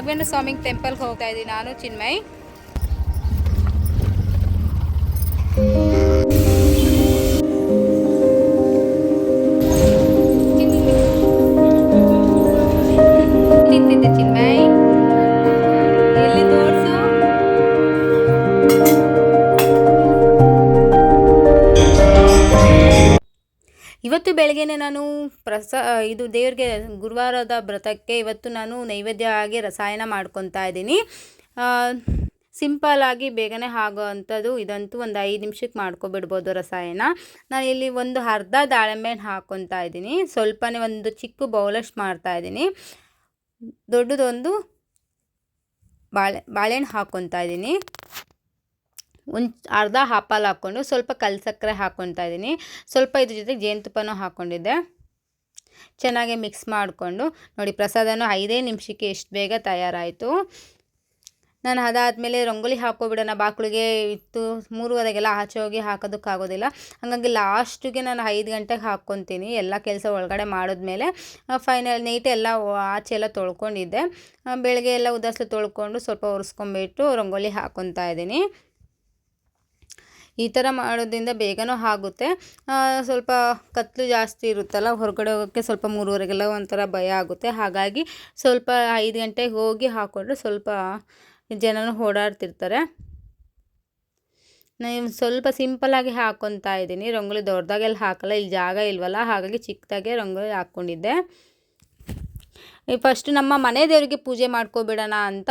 ರಾಘವೇಂದ್ರ ಸ್ವಾಮಿ ಟೆಂಪಲ್ಗೆ ಹೋಗ್ತಾ ಇದ್ದೀನಿ ನಾನು ಚಿನ್ಮಯ್ ಇವತ್ತು ಬೆಳಗ್ಗೆನೆ ನಾನು ಪ್ರಸ ಇದು ದೇವ್ರಿಗೆ ಗುರುವಾರದ ವ್ರತಕ್ಕೆ ಇವತ್ತು ನಾನು ನೈವೇದ್ಯ ಆಗಿ ರಸಾಯನ ಮಾಡ್ಕೊತಾ ಇದ್ದೀನಿ. ಸಿಂಪಲ್ ಆಗಿ ಬೇಗನೆ ಆಗೋ ಅಂಥದ್ದು ಇದಂತೂ ಒಂದು ಐದು ನಿಮಿಷಕ್ಕೆ ಮಾಡ್ಕೊಬಿಡ್ಬೋದು ರಸಾಯನ. ನಾನು ಇಲ್ಲಿ ಒಂದು ಅರ್ಧ ದಾಳಿಂಬೆ ಹಾಕ್ಕೊತಾ ಇದ್ದೀನಿ. ಸ್ವಲ್ಪನೇ ಒಂದು ಚಿಕ್ಕ ಬೌಲಷ್ಟು ಮಾಡ್ತಾ ಇದ್ದೀನಿ. ದೊಡ್ಡದೊಂದು ಬಾಳೆ, ಬಾಳೆಹಣ್ಣು ಹಾಕ್ಕೊತಾ ಇದ್ದೀನಿ. ಒಂದು ಅರ್ಧ ಹಾಪಾಲು ಹಾಕ್ಕೊಂಡು ಸ್ವಲ್ಪ ಕಲ್ಸಕ್ಕರೆ ಹಾಕ್ಕೊತಾ ಇದ್ದೀನಿ ಸ್ವಲ್ಪ ಇದ್ರ ಜೊತೆಗೆ ಜೇನುತುಪ್ಪನೂ ಹಾಕ್ಕೊಂಡಿದ್ದೆ ಚೆನ್ನಾಗಿ ಮಿಕ್ಸ್ ಮಾಡಿಕೊಂಡು ನೋಡಿ ಪ್ರಸಾದನೂ ಐದೇ ನಿಮಿಷಕ್ಕೆ ಎಷ್ಟು ಬೇಗ ತಯಾರಾಯಿತು. ನಾನು ಅದಾದಮೇಲೆ ರಂಗೋಲಿ ಹಾಕೋಬಿಡೋಣ ಬಾಕ್ಳಿಗೆ ಇತ್ತು ಮೂರುವರೆಗೆಲ್ಲ ಆಚೆ ಹೋಗಿ ಹಾಕೋದಕ್ಕಾಗೋದಿಲ್ಲ. ಹಾಗಾಗಿ ಲಾಸ್ಟಿಗೆ ನಾನು ಐದು ಗಂಟೆಗೆ ಹಾಕ್ಕೊತೀನಿ. ಎಲ್ಲ ಕೆಲಸ ಒಳಗಡೆ ಮಾಡಿದ್ಮೇಲೆ ಫೈನಲ್ ನೈಟ್ ಎಲ್ಲ ಆಚೆ ಎಲ್ಲ ತೊಳ್ಕೊಂಡಿದ್ದೆ. ಬೆಳಗ್ಗೆ ಎಲ್ಲ ಉದಾಸಲು ತೊಳ್ಕೊಂಡು ಸ್ವಲ್ಪ ಒರೆಸ್ಕೊಂಬಿಟ್ಟು ರಂಗೋಲಿ ಹಾಕ್ಕೊತಾ ಇದ್ದೀನಿ ಈ ಥರ ಮಾಡೋದ್ರಿಂದ ಬೇಗನೂ ಆಗುತ್ತೆ. ಸ್ವಲ್ಪ ಕತ್ತಲು ಜಾಸ್ತಿ ಇರುತ್ತಲ್ಲ, ಹೊರಗಡೆ ಹೋಗೋಕ್ಕೆ ಸ್ವಲ್ಪ ಮೂರುವರೆಗೆಲ್ಲ ಒಂಥರ ಭಯ ಆಗುತ್ತೆ. ಹಾಗಾಗಿ ಸ್ವಲ್ಪ ಐದು ಗಂಟೆಗೆ ಹೋಗಿ ಹಾಕ್ಕೊಂಡ್ರೆ ಸ್ವಲ್ಪ ಜನನೂ ಓಡಾಡ್ತಿರ್ತಾರೆ. ನಾನು ಸ್ವಲ್ಪ ಸಿಂಪಲಾಗಿ ಹಾಕ್ಕೊತಾ ಇದ್ದೀನಿ. ರಂಗೋಲಿ ದೊಡ್ಡದಾಗೆಲ್ಲ ಹಾಕಲ್ಲ, ಇಲ್ಲಿ ಜಾಗ ಇಲ್ವಲ್ಲ, ಹಾಗಾಗಿ ಚಿಕ್ಕದಾಗೆ ರಂಗೋಲಿ ಹಾಕ್ಕೊಂಡಿದ್ದೆ. ಫಸ್ಟ್ ನಮ್ಮ ಮನೆ ದೇವರಿಗೆ ಪೂಜೆ ಮಾಡ್ಕೊಬಿಡೋಣ ಅಂತ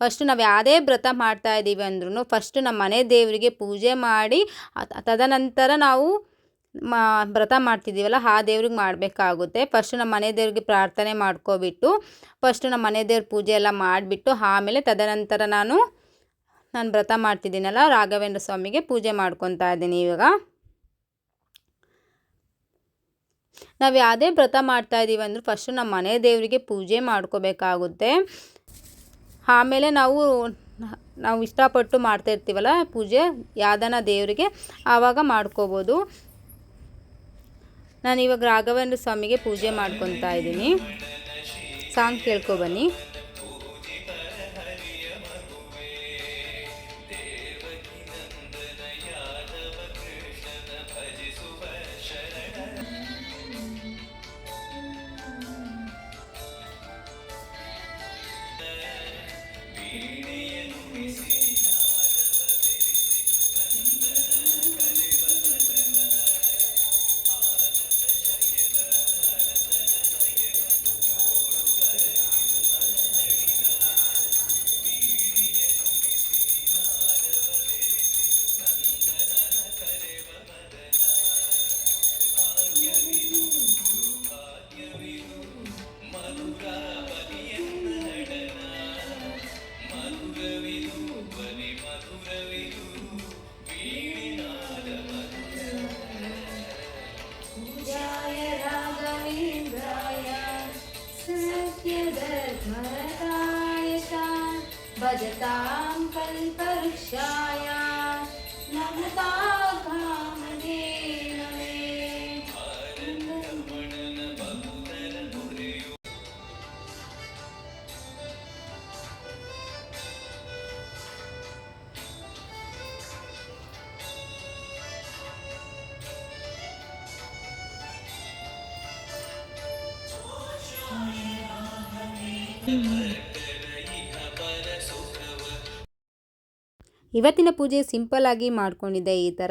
ಫಸ್ಟ್ ನಾವು ಯಾವುದೇ ವ್ರತ ಮಾಡ್ತಾ ಇದ್ದೀವಿ ಅಂದ್ರೂ ಫಸ್ಟ್ ನಮ್ಮ ಮನೆ ದೇವರಿಗೆ ಪೂಜೆ ಮಾಡಿ ತದನಂತರ ನಾವು ಮಾ, ವ್ರತ ಮಾಡ್ತಿದ್ದೀವಲ್ಲ ಆ ದೇವ್ರಿಗೆ ಮಾಡಬೇಕಾಗುತ್ತೆ. ಫಸ್ಟ್ ನಮ್ಮ ಮನೆ ದೇವ್ರಿಗೆ ಪ್ರಾರ್ಥನೆ ಮಾಡ್ಕೊಬಿಟ್ಟು ಫಸ್ಟ್ ನಮ್ಮ ಮನೆ ದೇವ್ರ ಪೂಜೆ ಎಲ್ಲ ಮಾಡಿಬಿಟ್ಟು, ಆಮೇಲೆ ತದನಂತರ ನಾನು ನಾನು ವ್ರತ ಮಾಡ್ತಿದ್ದೀನಲ್ಲ ರಾಘವೇಂದ್ರ ಸ್ವಾಮಿಗೆ ಪೂಜೆ ಮಾಡ್ಕೊತಾ ಇದ್ದೀನಿ ಇವಾಗ. ನಾವು ಯಾವುದೇ ವ್ರತ ಮಾಡ್ತಾ ಇದ್ದೀವಿ ಅಂದ್ರೆ ಫಸ್ಟು ನಮ್ಮ ಮನೆ ದೇವರಿಗೆ ಪೂಜೆ ಮಾಡ್ಕೋಬೇಕಾಗುತ್ತೆ. ಆಮೇಲೆ ನಾವು ನಾವು ಇಷ್ಟಪಟ್ಟು ಮಾಡ್ತಾ ಇರ್ತೀವಲ್ಲ ಪೂಜೆ, ಯಾವ್ದನ ದೇವರಿಗೆ ಆವಾಗ ಮಾಡ್ಕೋಬೋದು. ನಾನು ಇವಾಗ ರಾಘವೇಂದ್ರ ಸ್ವಾಮಿಗೆ ಪೂಜೆ ಮಾಡ್ಕೊತಾ ಇದ್ದೀನಿ. ಸಾಂಗ್ ಕೇಳ್ಕೊಬನ್ನಿ ಇವತ್ತಿನ ಪೂಜೆ ಸಿಂಪಲ್ ಆಗಿ ಮಾಡ್ಕೊಂಡಿದ್ದೆ ಈ ಥರ.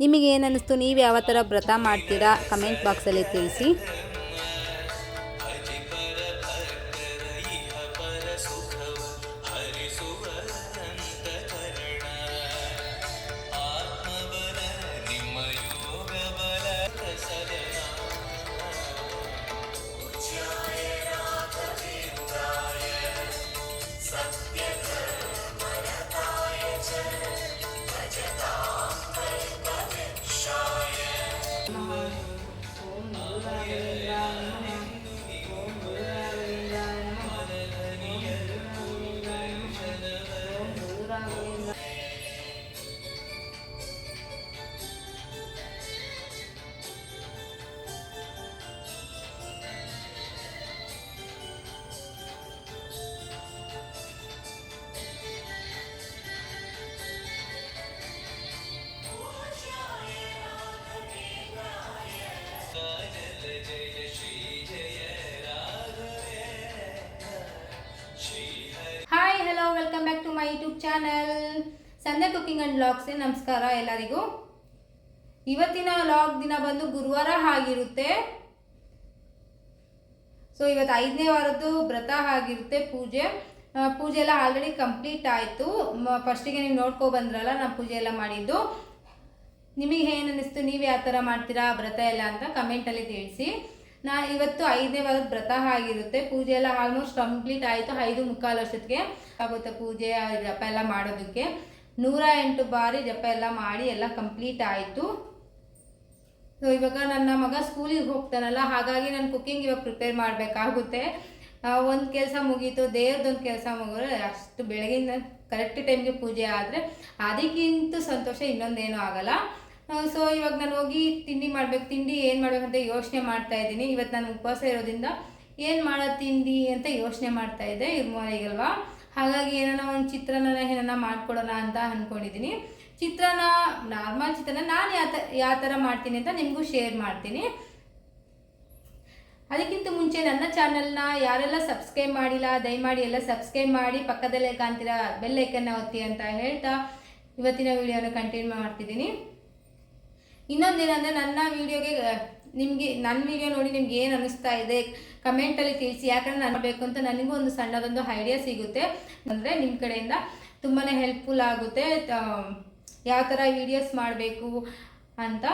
ನಿಮಗೆ ಏನು ನೀವು ಯಾವ ಥರ ವ್ರತ ಮಾಡ್ತೀರಾ? ಕಮೆಂಟ್ ಬಾಕ್ಸಲ್ಲಿ ತಿಳಿಸಿ. ಸಂಧ್ಯಾ ಕುಕ್ಕಿಂಗ್ ಆ್ಯಂಡ್ ಲಾಗ್ಸ್ಗೆ ನಮಸ್ಕಾರ ಎಲ್ಲರಿಗೂ. ಇವತ್ತಿನ ಲಾಗ್ ದಿನ ಬಂದು ಗುರುವಾರ ಆಗಿರುತ್ತೆ. ಸೊ ಇವತ್ತು ಐದನೇ ವಾರದ್ದು ವ್ರತ ಆಗಿರುತ್ತೆ ಪೂಜೆ. ಪೂಜೆ ಎಲ್ಲ ಆಲ್ರೆಡಿ ಕಂಪ್ಲೀಟ್ ಆಯಿತು. ಫಸ್ಟಿಗೆ ನೀವು ನೋಡ್ಕೊ ಬಂದ್ರಲ್ಲ, ನಾನು ಪೂಜೆ ಎಲ್ಲ ಮಾಡಿದ್ದು. ನಿಮಗೆ ಏನು ಅನ್ನಿಸ್ತು ನೀವು ಯಾವ ಥರ ಮಾಡ್ತೀರಾ ವ್ರತ ಎಲ್ಲ ಅಂತ ಕಮೆಂಟಲ್ಲಿ ತಿಳಿಸಿ. ನಾ, ಇವತ್ತು ಐದನೇ ವಾರದ ವ್ರತ ಆಗಿರುತ್ತೆ. ಪೂಜೆ ಎಲ್ಲ ಆಲ್ಮೋಸ್ಟ್ ಕಂಪ್ಲೀಟ್ ಆಯಿತು. ಐದು ಮುಕ್ಕಾಲು ವರ್ಷಕ್ಕೆ ಆಗುತ್ತೆ ಪೂಜೆ ಜಪ ಎಲ್ಲ ಮಾಡೋದಕ್ಕೆ. ನೂರ ಎಂಟು ಬಾರಿ ಜಪ ಎಲ್ಲ ಮಾಡಿ ಎಲ್ಲ ಕಂಪ್ಲೀಟ್ ಆಯಿತು. ಸೊ, ಇವಾಗ ನನ್ನ ಮಗ ಸ್ಕೂಲಿಗೆ ಹೋಗ್ತಾನಲ್ಲ, ಹಾಗಾಗಿ ನಾನು ಕುಕ್ಕಿಂಗ್ ಇವಾಗ ಪ್ರಿಪೇರ್ ಮಾಡಬೇಕಾಗುತ್ತೆ. ಒಂದು ಕೆಲಸ ಮುಗೀತು ದೇವ್ರದ್ದೊಂದು ಕೆಲಸ ಮುಗಿದ್ರೆ ಅಷ್ಟು ಬೆಳಗಿಂದ ಕರೆಕ್ಟ್ ಟೈಮ್ಗೆ ಪೂಜೆ ಆದರೆ ಅದಕ್ಕಿಂತ ಸಂತೋಷ ಇನ್ನೊಂದೇನೂ ಆಗಲ್ಲ. ಸೊ, ಇವಾಗ ನಾನು ಹೋಗಿ ತಿಂಡಿ ಮಾಡ್ಬೇಕು, ತಿಂಡಿ ಏನು ಮಾಡ್ಬೇಕಂತ ಯೋಚನೆ ಮಾಡ್ತಾ ಇದ್ದೀನಿ. ಇವತ್ತು ನಾನು ಉಪವಾಸ ಇರೋದ್ರಿಂದ ಏನು ಮಾಡೋ ತಿಂಡಿ ಅಂತ ಯೋಚನೆ ಮಾಡ್ತಾ ಇದ್ದೆ ಇರ್ಮೋರಿಗಲ್ವಾ ಹಾಗಾಗಿ ಏನಾನ ಒಂದು ಚಿತ್ರಾನ್ನ ಏನನ್ನ ಮಾಡ್ಕೊಡೋಣ ಅಂತ ಅಂದ್ಕೊಂಡಿದ್ದೀನಿ ಚಿತ್ರಾನ್ನ ನಾರ್ಮಲ್ ಚಿತ್ರಾನ್ನ ನಾನು ಯಾವ ಥರ ಯಾವ ಥರ ಮಾಡ್ತೀನಿ ಅಂತ ನಿಮಗೂ ಶೇರ್ ಮಾಡ್ತೀನಿ. ಅದಕ್ಕಿಂತ ಮುಂಚೆ ನನ್ನ ಚಾನಲ್ನ ಯಾರೆಲ್ಲ ಸಬ್ಸ್ಕ್ರೈಬ್ ಮಾಡಿಲ್ಲ, ದಯಮಾಡಿ ಎಲ್ಲ ಸಬ್ಸ್ಕ್ರೈಬ್ ಮಾಡಿ, ಪಕ್ಕದಲ್ಲೇ ಕಾಣ್ತೀರಾ ಬೆಲ್ ಐಕನ್ನ ಒತ್ತಿ ಅಂತ ಹೇಳ್ತಾ ಇವತ್ತಿನ ವಿಡಿಯೋನ ಕಂಟಿನ್ಯೂ ಮಾಡ್ತಿದ್ದೀನಿ. ಇನ್ನೊಂದೇನಂದ್ರೆ ನನ್ನ ವಿಡಿಯೋಗೆ, ನಿಮಗೆ ನನ್ನ ವಿಡಿಯೋ ನೋಡಿ ನಿಮ್ಗೆ ಏನು ಅನಿಸ್ತಾ ಇದೆ ಕಮೆಂಟಲ್ಲಿ ತಿಳಿಸಿ ಯಾಕಂದರೆ ನಾನು ಬೇಕು ಅಂತ ನನಗೂ ಒಂದು ಸಣ್ಣದೊಂದು ಐಡಿಯಾ ಸಿಗುತ್ತೆ. ಅಂದರೆ ನಿಮ್ಮ ಕಡೆಯಿಂದ ತುಂಬಾ ಹೆಲ್ಪ್ಫುಲ್ ಆಗುತ್ತೆ. ಯಾವ ಥರ ವೀಡಿಯೋಸ್ ಮಾಡಬೇಕು ಅಂತ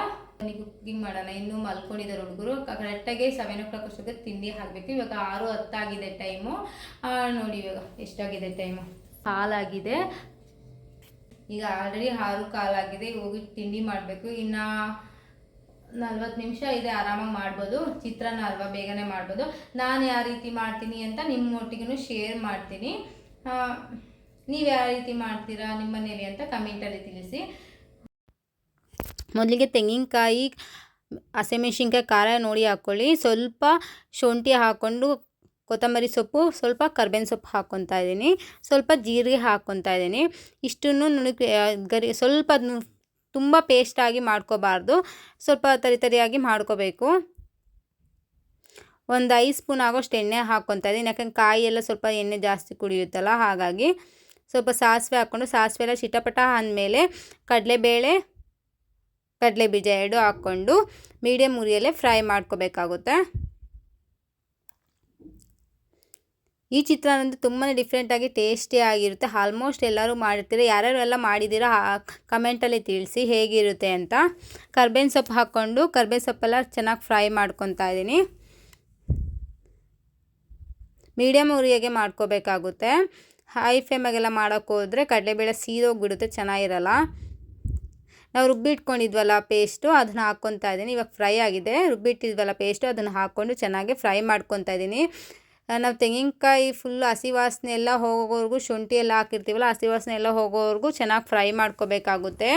ನನಗೆ ಕುಕ್ಕಿಂಗ್ ಮಾಡೋಣ. ಇನ್ನೂ ಮಲ್ಕೊಂಡಿದ್ದಾರೆ ಹುಡುಗರು. ಕರೆಕ್ಟಾಗಿ ಸೆವೆನ್ ಓ ಕ್ಲಾಕ್ ಅಷ್ಟೊತ್ತಿಗೆ ತಿಂಡಿ ಹಾಕಬೇಕು. ಇವಾಗ ಆರು ಹತ್ತಾಗಿದೆ ಟೈಮು ನೋಡಿ ಇವಾಗ ಎಷ್ಟಾಗಿದೆ ಟೈಮು ಹಾಲಾಗಿದೆ. ಈಗ ಆಲ್ರೆಡಿ ಆರು ಕಾಲಾಗಿದೆ. ಹೋಗಿ ತಿಂಡಿ ಮಾಡಬೇಕು. ಇನ್ನು ನಲ್ವತ್ತು ನಿಮಿಷ ಇದೆ ಆರಾಮಾಗಿ ಮಾಡ್ಬೋದು, ಚಿತ್ರಾನ್ನ ಅಲ್ವಾ ಬೇಗನೆ ಮಾಡ್ಬೋದು. ನಾನು ಯಾವ ರೀತಿ ಮಾಡ್ತೀನಿ ಅಂತ ನಿಮ್ಮ ಒಟ್ಟಿಗೂ ಶೇರ್ ಮಾಡ್ತೀನಿ ನೀವು ಯಾವ ರೀತಿ ಮಾಡ್ತೀರಾ ನಿಮ್ಮ ಮನೇಲಿ ಅಂತ ಕಮೆಂಟಲ್ಲಿ ತಿಳಿಸಿ. ಮೊದಲಿಗೆ ತೆಂಗಿನಕಾಯಿ, ಹಸಿಮೆಣ್ಸಿನ್ಕಾಯಿ, ಖಾರ ನೋಡಿ ಹಾಕ್ಕೊಳ್ಳಿ ಸ್ವಲ್ಪ ಶುಂಠಿ ಹಾಕ್ಕೊಂಡು ಕೊತ್ತಂಬರಿ ಸೊಪ್ಪು, ಸ್ವಲ್ಪ ಕರ್ಬೇವಿನ ಸೊಪ್ಪು ಹಾಕ್ಕೊತಾ ಇದ್ದೀನಿ. ಸ್ವಲ್ಪ ಜೀರಿಗೆ ಹಾಕ್ಕೊತಾ ಇದ್ದೀನಿ. ಇಷ್ಟನ್ನು ನುಣುಕ್ ಗರಿ, ಸ್ವಲ್ಪ ತುಂಬ ಪೇಸ್ಟಾಗಿ ಮಾಡ್ಕೋಬಾರ್ದು. ಸ್ವಲ್ಪ ತರಿ ತರಿಯಾಗಿ ಮಾಡ್ಕೋಬೇಕು. ಒಂದು ಐದು ಸ್ಪೂನ್ ಆಗೋಷ್ಟು ಎಣ್ಣೆ ಹಾಕ್ಕೊತಾ ಇದ್ದೀನಿ. ಯಾಕಂದ್ರೆ ಕಾಯಿ ಎಲ್ಲ ಸ್ವಲ್ಪ ಎಣ್ಣೆ ಜಾಸ್ತಿ ಕುಡಿಯುತ್ತಲ್ಲ, ಹಾಗಾಗಿ ಸ್ವಲ್ಪ ಸಾಸಿವೆ ಹಾಕ್ಕೊಂಡು, ಸಾಸಿವೆ ಎಲ್ಲ ಚಿಟಪಟ ಅಂದಮೇಲೆ ಕಡಲೆಬೇಳೆ ಕಡಲೆ ಬೀಜ ಎರಡು ಹಾಕ್ಕೊಂಡು ಮೀಡಿಯಮ್ ಉರಿಯಲ್ಲೇ ಫ್ರೈ ಮಾಡ್ಕೋಬೇಕಾಗುತ್ತೆ. ಈ ಚಿತ್ರಾನ್ನ ತುಂಬಾ ಡಿಫ್ರೆಂಟಾಗಿ ಟೇಸ್ಟಿ ಆಗಿರುತ್ತೆ. ಆಲ್ಮೋಸ್ಟ್ ಎಲ್ಲರೂ ಮಾಡಿರ್ತೀರ? ಯಾರ್ಯಾರು ಎಲ್ಲ ಮಾಡಿದ್ದೀರಾ? ಕಮೆಂಟಲ್ಲಿ ತಿಳಿಸಿ ಹೇಗಿರುತ್ತೆ ಅಂತ. ಕರ್ಬೇವಿನ ಸೊಪ್ಪು ಹಾಕ್ಕೊಂಡು ಕರ್ಬೇವಿನ ಸೊಪ್ಪೆಲ್ಲ ಚೆನ್ನಾಗಿ ಫ್ರೈ ಮಾಡ್ಕೊತಾ ಇದ್ದೀನಿ. ಮೀಡಿಯಮ್ ಉರಿಯಾಗೆ ಮಾಡ್ಕೋಬೇಕಾಗುತ್ತೆ. ಹೈ ಫ್ಲೇಮಾಗೆಲ್ಲ ಮಾಡೋಕ್ಕೆ ಹೋದರೆ ಕಡಲೆಬೇಳೆ ಸೀದೋಗ್ಬಿಡುತ್ತೆ ಚೆನ್ನಾಗಿರಲ್ಲ. ನಾವು ರುಬ್ಬಿಟ್ಕೊಂಡಿದ್ವಲ್ಲ ಪೇಸ್ಟು ಅದನ್ನ ಹಾಕ್ಕೊತಾ ಇದ್ದೀನಿ. ಇವಾಗ ಫ್ರೈ ಆಗಿದೆ. ರುಬ್ಬಿಟ್ಟಿದ್ವಲ್ಲ ಪೇಸ್ಟು ಅದನ್ನು ಹಾಕ್ಕೊಂಡು ಚೆನ್ನಾಗಿ ಫ್ರೈ ಮಾಡ್ಕೊತಾ ಇದ್ದೀನಿ. ನಾವು ತೆಂಗಿನಕಾಯಿ ಫುಲ್ ಹಸಿ ವಾಸನೆ ಎಲ್ಲ ಹೋಗೋವರೆಗೂ ಶುಂಠಿ ಎಲ್ಲ ಹಾಕಿರ್ತೀವಲ್ಲ, ಹಸಿ ವಾಸನೆ ಎಲ್ಲ ಹೋಗೋವರೆಗೂ ಚೆನ್ನಾಗಿ ಫ್ರೈ ಮಾಡ್ಕೋಬೇಕಾಗುತ್ತೆ.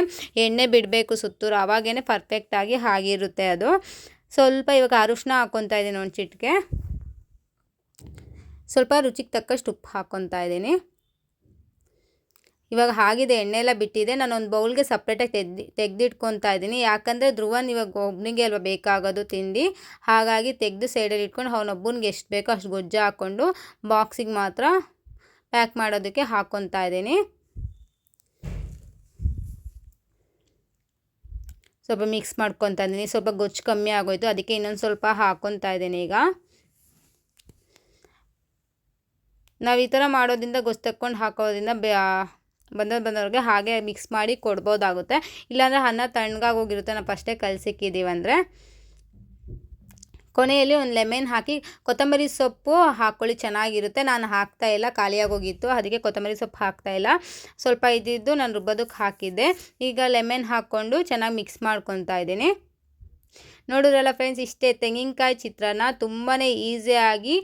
ಎಣ್ಣೆ ಬಿಡಬೇಕು ಸುತ್ತೂರು ಆವಾಗೇ ಪರ್ಫೆಕ್ಟಾಗಿ ಆಗಿರುತ್ತೆ ಅದು. ಸ್ವಲ್ಪ ಇವಾಗ ಅರಿಶಿನ ಹಾಕ್ಕೊತಾ ಇದ್ದೀನಿ ಒಂದು ಚಿಟಿಕೆ. ಸ್ವಲ್ಪ ರುಚಿಗೆ ತಕ್ಕಷ್ಟು ಉಪ್ಪು ಹಾಕ್ಕೊತಾ ಇದ್ದೀನಿ. ಇವಾಗ ಆಗಿದೆ ಎಣ್ಣೆ ಎಲ್ಲ ಬಿಟ್ಟಿದೆ ನಾನು ಒಂದು ಬೌಲ್ಗೆ ಸಪ್ರೇಟಾಗಿ ತೆಗ್ದು, ತೆಗೆದಿಟ್ಕೊತಾ ಇದ್ದೀನಿ. ಯಾಕಂದರೆ ಧ್ರುವನ್ ಇವಾಗ ಒಬ್ಬನಿಗೆ ಅಲ್ವಾ ಬೇಕಾಗೋದು ತಿಂಡಿ, ಹಾಗಾಗಿ ತೆಗೆದು ಸೈಡಲ್ಲಿ ಇಟ್ಕೊಂಡು ಅವನೊಬ್ಬನಿಗೆ ಎಷ್ಟು ಬೇಕೋ ಅಷ್ಟು ಗೊಜ್ಜು ಹಾಕ್ಕೊಂಡು ಬಾಕ್ಸಿಗೆ ಮಾತ್ರ ಪ್ಯಾಕ್ ಮಾಡೋದಕ್ಕೆ ಹಾಕ್ಕೊತಾ ಇದ್ದೀನಿ. ಸ್ವಲ್ಪ ಮಿಕ್ಸ್ ಮಾಡ್ಕೊತಾ ಇದ್ದೀನಿ. ಸ್ವಲ್ಪ ಗೊಜ್ಜು ಕಮ್ಮಿ ಆಗೋಯ್ತು, ಅದಕ್ಕೆ ಇನ್ನೊಂದು ಸ್ವಲ್ಪ ಹಾಕ್ಕೊತಾ ಇದ್ದೀನಿ ಈಗ. ನಾವು ಈ ಥರ ಮಾಡೋದ್ರಿಂದ ಗೊಜ್ಜು ತಕ್ಕೊಂಡು ಹಾಕೋದ್ರಿಂದ ಬೇ ಬಂದ ಬಂದವ್ರಿಗೆ ಹಾಗೆ ಮಿಕ್ಸ್ ಮಾಡಿ ಕೊಡ್ಬೋದಾಗುತ್ತೆ. ಇಲ್ಲಾಂದರೆ ಅನ್ನ ತಣ್ಣಗಾಗಿ ಹೋಗಿರುತ್ತೆ. ನಾವು ಫಸ್ಟೇ ಕಲಸಿಕ್ಕಿದ್ದೀವಿ ಅಂದರೆ. ಕೊನೆಯಲ್ಲಿ ಒಂದು ಲೆಮೆನ್ ಹಾಕಿ ಕೊತ್ತಂಬರಿ ಸೊಪ್ಪು ಹಾಕ್ಕೊಳ್ಳಿ ಚೆನ್ನಾಗಿರುತ್ತೆ. ನಾನು ಹಾಕ್ತಾ ಇಲ್ಲ ಖಾಲಿಯಾಗೋಗಿತ್ತು ಅದಕ್ಕೆ ಕೊತ್ತಂಬರಿ ಸೊಪ್ಪು ಹಾಕ್ತಾ ಇಲ್ಲ. ಸ್ವಲ್ಪ ಇದ್ದಿದ್ದು ನಾನು ರುಬ್ಬೋದಕ್ಕೆ ಹಾಕಿದ್ದೆ. ಈಗ ಲೆಮೆನ್ ಹಾಕ್ಕೊಂಡು ಚೆನ್ನಾಗಿ ಮಿಕ್ಸ್ ಮಾಡ್ಕೊತಾ ಇದ್ದೀನಿ. ನೋಡಿದ್ರಲ್ಲ ಫ್ರೆಂಡ್ಸ್ ಇಷ್ಟೇ ತೆಂಗಿನಕಾಯಿ ಚಿತ್ರಾನ್ನ ತುಂಬಾ ಈಸಿಯಾಗಿ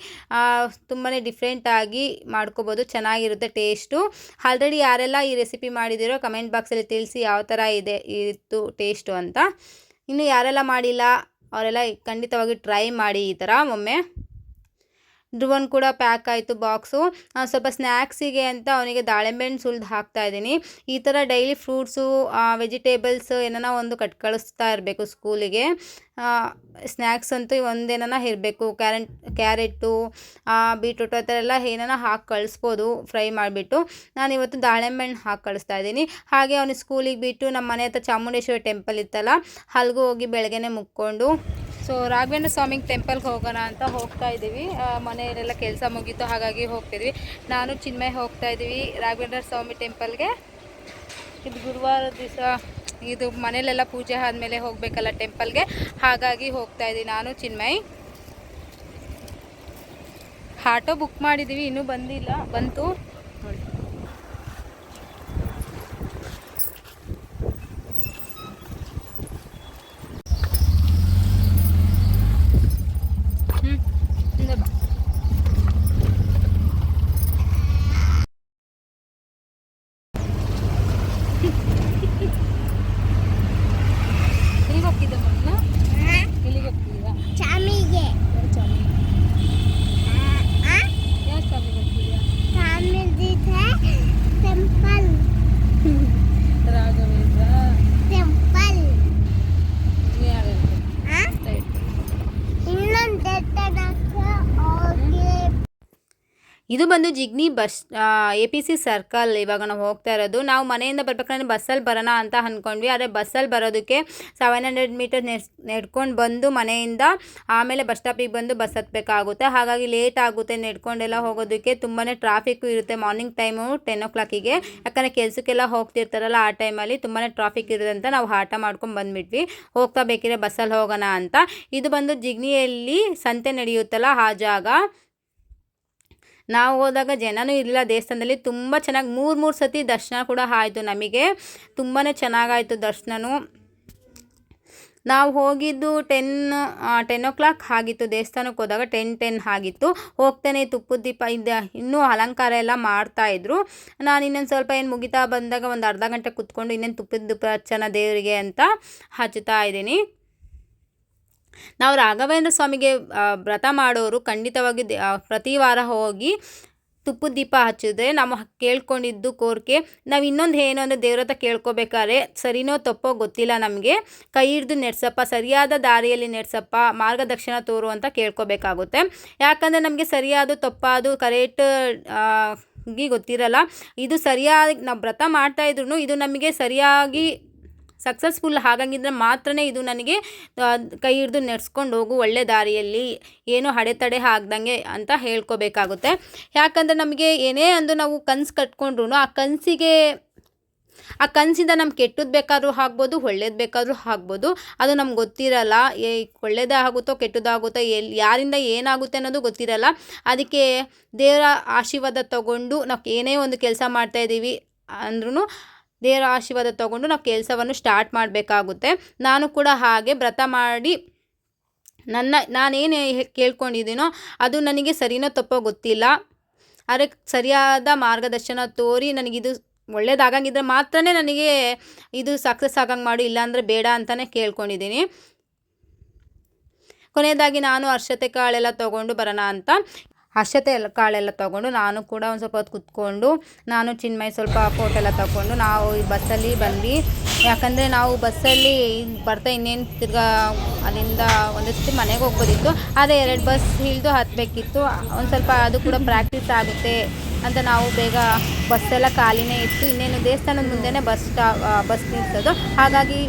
ತುಂಬಾ ಡಿಫ್ರೆಂಟಾಗಿ ಮಾಡ್ಕೋಬೋದು. ಚೆನ್ನಾಗಿರುತ್ತೆ ಟೇಸ್ಟು ಆಲ್ರೆಡಿ ಯಾರೆಲ್ಲ ಈ ರೆಸಿಪಿ ಮಾಡಿದಿರೋ ಕಮೆಂಟ್ ಬಾಕ್ಸಲ್ಲಿ ತಿಳಿಸಿ ಯಾವ ಥರ ಇದೆ, ಇತ್ತು ಟೇಸ್ಟು ಅಂತ. ಇನ್ನು ಯಾರೆಲ್ಲ ಮಾಡಿಲ್ಲ, ಅವರೆಲ್ಲ ಖಂಡಿತವಾಗಿ ಟ್ರೈ ಮಾಡಿ ಈ ಥರ ಒಮ್ಮೆ. ಧ್ರುವನ್ ಕೂಡ ಪ್ಯಾಕ್ ಆಯಿತು ಬಾಕ್ಸು ಸ್ವಲ್ಪ ಸ್ನ್ಯಾಕ್ಸಿಗೆ ಅಂತ ಅವನಿಗೆ ದಾಳಿಂಬೆ ಹಣ್ಣು ಸುಲಿದು ಹಾಕ್ತಾ ಇದ್ದೀನಿ. ಈ ಥರ ಡೈಲಿ ಫ್ರೂಟ್ಸು ವೆಜಿಟೇಬಲ್ಸ್ ಏನಾನ ಒಂದು ಕಟ್ ಕಳಿಸ್ತಾ ಇರಬೇಕು ಸ್ಕೂಲಿಗೆ ಸ್ನ್ಯಾಕ್ಸ್ ಅಂತೂ ಒಂದೇನ ಇರಬೇಕು. ಕ್ಯಾರೆಟ್ ಕ್ಯಾರೆಟು ಬೀಟ್ರೂಟ್ ಆ ಥರ ಎಲ್ಲ ಏನಾನ ಹಾಕಿ ಕಳಿಸ್ಬೋದು ಫ್ರೈ ಮಾಡಿಬಿಟ್ಟು. ನಾನು ಇವತ್ತು ದಾಳಿಂಬೆ ಹಣ್ಣು ಹಾಕಿ ಕಳಿಸ್ತಾ ಇದ್ದೀನಿ. ಹಾಗೆ ಅವನು ಸ್ಕೂಲಿಗೆ ಬಿಟ್ಟು ನಮ್ಮ ಮನೆ ಹತ್ರ ಚಾಮುಂಡೇಶ್ವರಿ ಟೆಂಪಲ್ ಇತ್ತಲ್ಲ ಅಲ್ಲಿಗೂ ಹೋಗಿ ಬೆಳಗ್ಗೆನೆ ಮುಕ್ಕೊಂಡು ಸೊ ರಾಘವೇಂದ್ರ ಸ್ವಾಮಿ ಟೆಂಪಲ್ಗೆ ಹೋಗೋಣ ಅಂತ ಹೋಗ್ತಾ ಇದ್ದೀವಿ. ಮನೆಯಲ್ಲೆಲ್ಲ ಕೆಲಸ ಮುಗೀತು, ಹಾಗಾಗಿ ಹೋಗ್ತಿದ್ವಿ. ನಾನು ಚಿನ್ಮಯ್ ಹೋಗ್ತಾ ಇದ್ದೀವಿ. ರಾಘವೇಂದ್ರ ಸ್ವಾಮಿ ಟೆಂಪಲ್ಗೆ ಇದು ಗುರುವಾರ ದಿವಸ, ಇದು ಮನೆಯಲ್ಲೆಲ್ಲ ಪೂಜೆ ಆದಮೇಲೆ ಹೋಗಬೇಕಲ್ಲ ಟೆಂಪಲ್ಗೆ ಹಾಗಾಗಿ ಹೋಗ್ತಾ ಇದ್ದೀನಿ ನಾನು, ಚಿನ್ಮಯ್. ಆಟೋ ಬುಕ್ ಮಾಡಿದ್ದೀವಿ, ಇನ್ನೂ ಬಂದಿಲ್ಲ. ಬಂತು. ನೋಡಿ ಹ್ಞೂ ಹಿಂದೆ ಬಾ ಎಲ್ಲಿಗೆ ಹೋಗ್ತಿದ್ದೆ ಮೊದಲು ಎಲ್ಲಿಗೆ ಹೋಗ್ತಿದ್ದೀರಾ ಚಾಮಿಗೆ ಯಾವ ಚಾಮಿ ಯಾವ ಚಾಮಿಗೆ ಹೋಗ್ತಿದ್ಯಾ ಚಾಮಿದಿದೆ ಟೆಂಪಲ್ ರಾಘವೇಂದ್ರ ಟೆಂಪಲ್ ಯಾರು ಇನ್ನೊಂದು ತನಕ ಹೋಗಿ ಇದು ಬಂದು Jigani bus A P C circle ಇವಾಗ ನಾವು ಹೋಗ್ತಾ ಇರೋದು. ನಾವು ಮನೆಯಿಂದ ಬರ್ಬೇಕಂದ್ರೆ ಬಸ್ಸಲ್ಲಿ ಬರೋಣ ಅಂತ ಅಂದ್ಕೊಂಡ್ವಿ ಆದರೆ ಬಸ್ಸಲ್ಲಿ ಬರೋದಕ್ಕೆ ಸೆವೆನ್ ಹಂಡ್ರೆಡ್ ಮೀಟರ್ ನೆಡ್ಕೊಂಡು ಬಂದು ಮನೆಯಿಂದ ಆಮೇಲೆ ಬಸ್ ಸ್ಟಾಪಿಗೆ ಬಂದು ಬಸ್ ಹತ್ತಬೇಕಾಗುತ್ತೆ ಹಾಗಾಗಿ ಲೇಟ್ ಆಗುತ್ತೆ ನೆಡ್ಕೊಂಡೆಲ್ಲ ಹೋಗೋದಕ್ಕೆ. ತುಂಬಾ ಟ್ರಾಫಿಕ್ ಇರುತ್ತೆ ಮಾರ್ನಿಂಗ್ ಟೈಮು ಟೆನ್ ಓ ಕ್ಲಾಕಿಗೆ ಯಾಕಂದರೆ ಕೆಲಸಕ್ಕೆಲ್ಲ ಹೋಗ್ತಿರ್ತಾರಲ್ಲ ಆ ಟೈಮಲ್ಲಿ ತುಂಬಾ ಟ್ರಾಫಿಕ್ ಇರುತ್ತೆ ಅಂತ ನಾವು ಆಟ ಮಾಡ್ಕೊಂಡು ಬಂದುಬಿಟ್ವಿ. ಹೋಗ್ತಾ ಬೇಕಿದ್ರೆ ಬಸ್ಸಲ್ಲಿ ಹೋಗೋಣ ಅಂತ. ಇದು ಬಂದು ಜಿಗ್ನಿಯಲ್ಲಿ ಸಂತೆ ನಡೆಯುತ್ತಲ್ಲ ಆ ಜಾಗ. ನಾವು ಹೋದಾಗ ಜನನೂ ಇರಲಿಲ್ಲ. ದೇವಸ್ಥಾನದಲ್ಲಿ ತುಂಬ ಚೆನ್ನಾಗಿ ಮೂರು ಮೂರು ಸತಿ ದರ್ಶನ ಕೂಡ ಆಯಿತು ನಮಗೆ. ತುಂಬಾ ಚೆನ್ನಾಗಾಯಿತು ದರ್ಶನನೂ. ನಾವು ಹೋಗಿದ್ದು ಟೆನ್ ಟೆನ್ ಓ ಕ್ಲಾಕ್ ಆಗಿತ್ತು. ದೇವಸ್ಥಾನಕ್ಕೆ ಹೋದಾಗ ಟೆನ್ ಟೆನ್ ಆಗಿತ್ತು. ಹೋಗ್ತಾನೆ ತುಪ್ಪದ ದೀಪ ಇದ್ದ ಇನ್ನೂ ಅಲಂಕಾರ ಎಲ್ಲ ಮಾಡ್ತಾಯಿದ್ರು ನಾನು ಇನ್ನೊಂದು ಸ್ವಲ್ಪ ಏನು ಮುಗಿತಾ ಬಂದಾಗ ಒಂದು ಅರ್ಧ ಗಂಟೆ ಕುತ್ಕೊಂಡು ಇನ್ನೇನು ತುಪ್ಪದ ದೀಪ ದೇವರಿಗೆ ಅಂತ ಹಚ್ಚುತ್ತಾ ಇದ್ದೀನಿ. ನಾವು ರಾಘವೇಂದ್ರ ಸ್ವಾಮಿಗೆ ವ್ರತ ಮಾಡೋರು ಖಂಡಿತವಾಗಿ ಪ್ರತಿ ವಾರ ಹೋಗಿ ತುಪ್ಪದ ದೀಪ ಹಚ್ಚಿದ್ರೆ ನಾವು ಕೇಳ್ಕೊಂಡಿದ್ದು ಕೋರಿಕೆ. ನಾವು ಇನ್ನೊಂದು ಏನು ಅಂದರೆ ದೇವ್ರ ಹತ್ರ ಕೇಳ್ಕೊಬೇಕಾದ್ರೆ, ಸರಿನೋ ತಪ್ಪೋ ಗೊತ್ತಿಲ್ಲ ನಮಗೆ. ಕೈ ಹಿಡ್ದು ನೆಡ್ಸಪ್ಪ, ಸರಿಯಾದ ದಾರಿಯಲ್ಲಿ ನೆಡ್ಸಪ್ಪ, ಮಾರ್ಗದರ್ಶನ ತೋರು ಅಂತ ಕೇಳ್ಕೊಬೇಕಾಗುತ್ತೆ. ಯಾಕಂದರೆ ನಮಗೆ ಸರಿಯಾದ ತಪ್ಪಾದು ಕರೆಕ್ಟ್ ಗೊತ್ತಿರಲ್ಲ. ಇದು ಸರಿಯಾಗಿ ನಾವು ವ್ರತ ಮಾಡ್ತಾ ಇದ್ರು ಇದು ನಮಗೆ ಸರಿಯಾಗಿ ಸಕ್ಸಸ್ಫುಲ್ ಆಗಂಗಿದ್ರೆ ಮಾತ್ರನೇ ಇದು ನನಗೆ ಕೈ ಹಿಡಿದು ನಡೆಸ್ಕೊಂಡು ಹೋಗು, ಒಳ್ಳೆ ದಾರಿಯಲ್ಲಿ ಏನೂ ಅಡೆತಡೆ ಆಗ್ದಂಗೆ ಅಂತ ಹೇಳ್ಕೋಬೇಕಾಗುತ್ತೆ. ಯಾಕಂದರೆ ನಮಗೆ ಏನೇ ಅಂದು ನಾವು ಕನಸು ಕಟ್ಕೊಂಡ್ರು ಆ ಕನಸಿಗೆ, ಆ ಕನಸಿಂದ ನಮ್ಗೆ ಕೆಟ್ಟದ್ದು ಬೇಕಾದರೂ ಆಗ್ಬೋದು, ಒಳ್ಳೇದು ಬೇಕಾದರೂ ಆಗ್ಬೋದು. ಅದು ನಮ್ಗೆ ಗೊತ್ತಿರಲ್ಲ, ಏ ಒಳ್ಳೇದೇ ಆಗುತ್ತೋ ಕೆಟ್ಟದಾಗುತ್ತೋ ಎಲ್ಲಿ ಯಾರಿಂದ ಏನಾಗುತ್ತೆ ಅನ್ನೋದು ಗೊತ್ತಿರಲ್ಲ. ಅದಕ್ಕೆ ದೇವರ ಆಶೀರ್ವಾದ ತಗೊಂಡು ನಾವು ಏನೇ ಒಂದು ಕೆಲಸ ಮಾಡ್ತಾಯಿದ್ದೀವಿ ಅಂದ್ರೂ ದೇವರ ಆಶೀರ್ವಾದ ತಗೊಂಡು ನಾವು ಕೆಲಸವನ್ನು ಸ್ಟಾರ್ಟ್ ಮಾಡಬೇಕಾಗುತ್ತೆ. ನಾನು ಕೂಡ ಹಾಗೆ ವ್ರತ ಮಾಡಿ ನನ್ನ, ನಾನೇನು ಕೇಳ್ಕೊಂಡಿದ್ದೀನೋ ಅದು ನನಗೆ ಸರಿನೋ ತಪ್ಪೋ ಗೊತ್ತಿಲ್ಲ. ಆದರೆ ಸರಿಯಾದ ಮಾರ್ಗದರ್ಶನ ತೋರಿ ನನಗಿದು ಒಳ್ಳೇದಾಗಂಗಿದ್ರೆ ಮಾತ್ರನೇ ನನಗೆ ಇದು ಸಕ್ಸಸ್ ಆಗಂಗೆ ಮಾಡು, ಇಲ್ಲಾಂದರೆ ಬೇಡ ಅಂತಲೇ ಕೇಳ್ಕೊಂಡಿದ್ದೀನಿ. ಕೊನೆಯದಾಗಿ ನಾನು ಅರ್ಷತೆ ಕಾಳೆಲ್ಲ ತೊಗೊಂಡು ಬರೋಣ ಅಂತ. ಅರ್ಶತೆ ಎಲ್ಲ ಕಾಳೆಲ್ಲ ತೊಗೊಂಡು ನಾನು ಕೂಡ ಒಂದು ಸ್ವಲ್ಪ ಹೊತ್ತು ಕುತ್ಕೊಂಡು ನಾನು ಚಿನ್ಮಯ್ ಸ್ವಲ್ಪ ಫೋಟೋ ಎಲ್ಲ ತಗೊಂಡು ನಾವು ಈ ಬಸ್ಸಲ್ಲಿ ಬಂದ್ವಿ. ಯಾಕಂದರೆ ನಾವು ಬಸ್ಸಲ್ಲಿ ಬರ್ತಾ ಇನ್ನೇನು ತಿರ್ಗಾ ಅಲ್ಲಿಂದ ಒಂದಷ್ಟು ಮನೆಗೆ ಹೋಗ್ಬೋದಿತ್ತು. ಆದರೆ ಎರಡು ಬಸ್ ಇಳಿದು ಹತ್ತಬೇಕಿತ್ತು ಒಂದು ಸ್ವಲ್ಪ ಅದು ಕೂಡ ಪ್ರಾಕ್ಟೀಸ್ ಆಗುತ್ತೆ. ಅಂತ ನಾವು ಬೇಗ ಬಸ್ಸೆಲ್ಲ ಖಾಲಿನೇ ಇತ್ತು ಇನ್ನೇನು ದೇವಸ್ಥಾನದ ಮುಂದೆನೇ ಬಸ್ ಸ್ಟಾ ಬಸ್ ನಿಲ್ಸೋದು. ಹಾಗಾಗಿ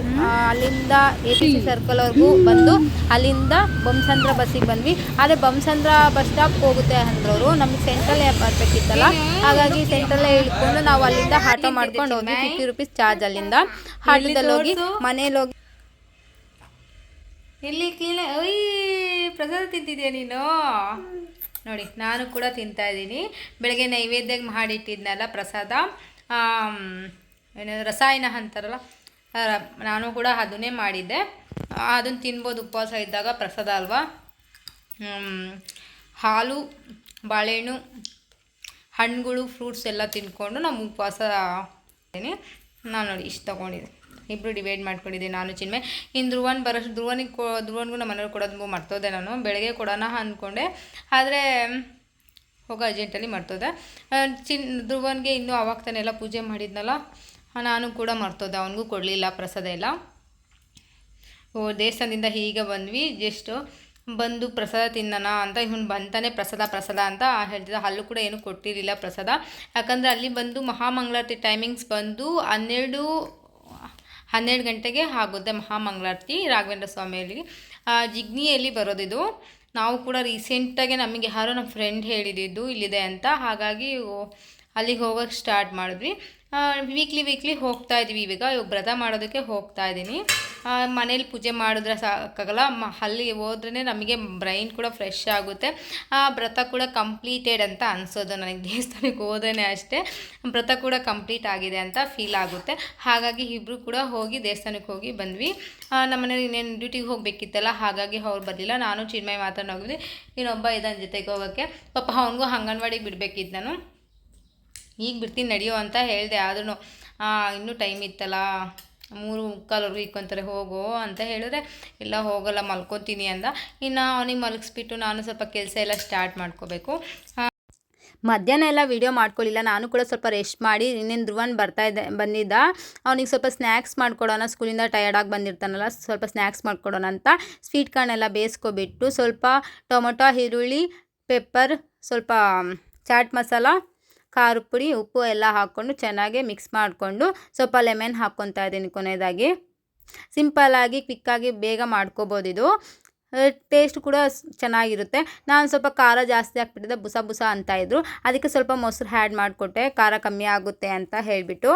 ಅಲ್ಲಿಂದ ಎ ಸಿ ಸರ್ಕಲ್ವರೆಗೂ ಬಂದು ಅಲ್ಲಿಂದ ಬೊಮ್ಮಸಂದ್ರ ಬಸ್ಸಿಗೆ ಬಂದ್ವಿ. ಆದರೆ ಬೊಮ್ಮಸಂದ್ರ ಬಸ್ ಸ್ಟಾಪ್ ಹೋಗುತ್ತೆ ಅಂದ್ರವರು. ನಮಗೆ ಸೆಂಟ್ರಲ್ ಬರಬೇಕಿತ್ತಲ್ಲ ಹಾಗಾಗಿ ಸೆಂಟ್ರಲ್ಲೇ ಇಳ್ಕೊಂಡು ನಾವು ಅಲ್ಲಿಂದ ಆಟೋ ಮಾಡ್ಕೊಂಡು ಹೋದ್ವಿ. ಫಿಫ್ಟಿ ರುಪೀಸ್ ಚಾರ್ಜ್ ಅಲ್ಲಿಂದ. ಆಟೋದಲ್ಲಿ ಹೋಗಿ ಮನೇಲಿ ಹೋಗಿ ಇಲ್ಲಿ ಕ್ಲೀನ್ ಪ್ರಸಾದ ತಿಂತಿದ್ಯಾ ನೀನು? ನೋಡಿ, ನಾನು ಕೂಡ ತಿಂತಾ ಇದ್ದೀನಿ. ಬೆಳಗ್ಗೆ ನೈವೇದ್ಯಕ್ಕೆ ಮಾಡಿಟ್ಟಿದ್ನಲ್ಲ ಪ್ರಸಾದ ಏನು ರಸಾಯನ ಅಂತಾರಲ್ಲ ನಾನು ಕೂಡ ಅದನ್ನೇ ಮಾಡಿದ್ದೆ. ಅದನ್ನು ತಿನ್ಬೋದು ಉಪವಾಸ ಇದ್ದಾಗ ಪ್ರಸಾದ ಅಲ್ವಾ? ಹಾಲು, ಬಾಳೆಹಣ್ಣು, ಹಣ್ಣುಗಳು ಫ್ರೂಟ್ಸ್ ಎಲ್ಲ ತಿನ್ಕೊಂಡು ನಾವು ಉಪವಾಸ ನಾನು ನೋಡಿ, ಇಷ್ಟು ತೊಗೊಂಡಿದ್ದೆ. ಇಬ್ಬರು ಡಿವೈಡ್ ಮಾಡ್ಕೊಂಡಿದ್ದೆ ನಾನು, ಚಿನ್ಮೆ. ಇನ್ನು ಧ್ರುವನ್ ಬರೋಷ್ಟು ಧ್ರುವನಿಗೆ ಕೊ, ಧ್ರುವನ್ಗೂ ನಮ್ಮ ಮನೇಲಿ ಕೊಡೋದು ಮರ್ತೋದೆ ನಾನು. ಬೆಳಗ್ಗೆ ಕೊಡೋಣ ಅಂದ್ಕೊಂಡೆ. ಆದರೆ, ಹೋಗೋ ಅರ್ಜೆಂಟಲ್ಲಿ ಮರ್ತೋದೆ. ಚಿನ್, ಧ್ರುವನ್ಗೆ ಇನ್ನೂ ಅವಾಗ ತಾನೆ ಎಲ್ಲ ಪೂಜೆ ಮಾಡಿದ್ನಲ್ಲ, ನಾನು ಕೂಡ ಮರ್ತೋದೆ. ಅವನಿಗೂ ಕೊಡಲಿಲ್ಲ, ಪ್ರಸಾದ ಎಲ್ಲ. ಓ, ದೇವಸ್ಥಾನದಿಂದ ಹೀಗೆ ಬಂದ್ವಿ. ಜಸ್ಟು ಬಂದು ಪ್ರಸಾದ ತಿನ್ನೋಣ ಅಂತ, ಇವನು ಬಂತಾನೆ ಪ್ರಸಾದ ಪ್ರಸಾದ ಅಂತ ಹೇಳ್ತಿದ್ದ. ಅಲ್ಲೂ ಕೂಡ ಏನೂ ಕೊಟ್ಟಿರಲಿಲ್ಲ ಪ್ರಸಾದ. ಯಾಕಂದರೆ ಅಲ್ಲಿ ಬಂದು ಮಹಾಮಂಗಳಾರತಿ ಟೈಮಿಂಗ್ಸ್ ಬಂದು ಹನ್ನೆರಡು ಹನ್ನೆರಡು ಗಂಟೆಗೆ ಆಗುತ್ತೆ ಮಹಾಮಂಗಳಾರತಿ ರಾಘವೇಂದ್ರ ಸ್ವಾಮಿಯಲ್ಲಿ ಜಿಗ್ನಿಯಲ್ಲಿ ಬರೋದಿದು ನಾವು ಕೂಡ ರೀಸೆಂಟಾಗಿ ನಮಗೆ ಯಾರೋ ನಮ್ಮ ಫ್ರೆಂಡ್ ಹೇಳಿದ್ದು ಇಲ್ಲಿದೆ ಅಂತ. ಹಾಗಾಗಿ ಅಲ್ಲಿಗೆ ಹೋಗೋಕ್ಕೆ ಸ್ಟಾರ್ಟ್ ಮಾಡಿದ್ವಿ. ವೀಕ್ಲಿ ವೀಕ್ಲಿ ಹೋಗ್ತಾ ಇದ್ದೀವಿ ಇವಾಗ ಇವಾಗ ವ್ರತ ಮಾಡೋದಕ್ಕೆ ಹೋಗ್ತಾ ಇದ್ದೀನಿ ಮನೇಲಿ ಪೂಜೆ ಮಾಡಿದ್ರೆ ಸಾಕಾಗಲ್ಲ. ಮ ಅಲ್ಲಿ ಹೋದ್ರೇ ನಮಗೆ ಬ್ರೈನ್ ಕೂಡ ಫ್ರೆಶ್ ಆಗುತ್ತೆ. ಆ, ವ್ರತ ಕೂಡ ಕಂಪ್ಲೀಟೆಡ್ ಅಂತ ಅನಿಸೋದು ನನಗೆ. ದೇವಸ್ಥಾನಕ್ಕೆ ಹೋದ್ರೇ ಅಷ್ಟೇ ವ್ರತ ಕೂಡ ಕಂಪ್ಲೀಟ್ ಆಗಿದೆ ಅಂತ ಫೀಲ್ ಆಗುತ್ತೆ. ಹಾಗಾಗಿ ಇಬ್ಬರು ಕೂಡ ಹೋಗಿ ದೇವಸ್ಥಾನಕ್ಕೆ ಹೋಗಿ ಬಂದ್ವಿ. ನಮ್ಮನೇಲಿ ನಮ್ಮ ಮನೇಲಿ ಇನ್ನೇನು ಡ್ಯೂಟಿಗೆ ಹೋಗಬೇಕಿತ್ತಲ್ಲ, ಹಾಗಾಗಿ ಅವ್ರು ಬರಲಿಲ್ಲ. ನಾನು ಚಿನ್ಮಯ ಮಾತನ್ನು ಹೋಗಿದ್ವಿ. ಇನ್ನೊಬ್ಬ ಇದನ್ನ ಜೊತೆಗೆ ಹೋಗೋಕ್ಕೆ. ಪಾಪ ಅವನಿಗೂ ಅಂಗನವಾಡಿಗೆ ಬಿಡಬೇಕಿತ್ತು ನಾನು. ಈಗ ಬಿಡ್ತೀನಿ, ನಡೆಯೋ ಅಂತ ಹೇಳಿದೆ. ಆದ್ರೂ ಇನ್ನೂ ಟೈಮ್ ಇತ್ತಲ್ಲ. ಮೂರು ಮುಕ್ಕಾಲವರೆಗೂ ಇಕ್ಕೊಂತಾರೆ ಹೋಗೋ ಅಂತ ಹೇಳಿದ್ರೆ, ಇಲ್ಲ ಹೋಗಲ್ಲ, ಮಲ್ಕೊತೀನಿ ಅಂದ. ಇನ್ನು ಅವನಿಗೆ ಮಲಗಿಸ್ಬಿಟ್ಟು ನಾನು ಸ್ವಲ್ಪ ಕೆಲಸ ಎಲ್ಲ ಸ್ಟಾರ್ಟ್ ಮಾಡ್ಕೋಬೇಕು. ಮಧ್ಯಾಹ್ನ ಎಲ್ಲ ವೀಡಿಯೋ ಮಾಡ್ಕೊಳ್ಳಿಲ್ಲ ನಾನು ಕೂಡ ಸ್ವಲ್ಪ ರೆಸ್ಟ್ ಮಾಡಿ, ಇನ್ನೇನು ಧ್ರುವನ್ ಬರ್ತಾ ಇದ್ದೆ ಬಂದಿದ್ದ. ಅವನಿಗೆ ಸ್ವಲ್ಪ ಸ್ನ್ಯಾಕ್ಸ್ ಮಾಡ್ಕೊಡೋಣ. ಸ್ಕೂಲಿಂದ ಟಯರ್ಡಾಗಿ ಬಂದಿರ್ತಾನಲ್ಲ, ಸ್ವಲ್ಪ ಸ್ನ್ಯಾಕ್ಸ್ ಮಾಡ್ಕೊಡೋಣ ಅಂತ. ಸ್ವೀಟ್ ಕಾರ್ನೆಲ್ಲ ಬೇಯಿಸ್ಕೊಬಿಟ್ಟು ಸ್ವಲ್ಪ ಟೊಮೊಟೊ, ಈರುಳ್ಳಿ ಪೆಪ್ಪರ್ ಸ್ವಲ್ಪ ಚಾಟ್ ಮಸಾಲ ಖಾರದ ಪುಡಿ, ಉಪ್ಪು ಎಲ್ಲ ಹಾಕ್ಕೊಂಡು ಚೆನ್ನಾಗಿ ಮಿಕ್ಸ್ ಮಾಡಿಕೊಂಡು ಸ್ವಲ್ಪ ಲೆಮನ್ ಹಾಕ್ಕೊತಾ ಇದ್ದೀನಿ ಕೊನೆಯದಾಗಿ. ಸಿಂಪಲ್ಲಾಗಿ ಕ್ವಿಕ್ಕಾಗಿ ಬೇಗ ಮಾಡ್ಕೋಬೋದು ಇದು. ಟೇಸ್ಟ್ ಕೂಡ ಚೆನ್ನಾಗಿರುತ್ತೆ. ನಾನು ಸ್ವಲ್ಪ ಖಾರ ಜಾಸ್ತಿ ಹಾಕ್ಬಿಟ್ಟಿದ್ದೆ ಬುಸ ಬುಸ ಅಂತ ಇದ್ದರು ಅದಕ್ಕೆ ಸ್ವಲ್ಪ ಮೊಸರು ಹ್ಯಾಡ್ ಮಾಡಿಕೊಟ್ಟೆ. ಖಾರ ಕಮ್ಮಿ ಆಗುತ್ತೆ ಅಂತ ಹೇಳಿಬಿಟ್ಟು.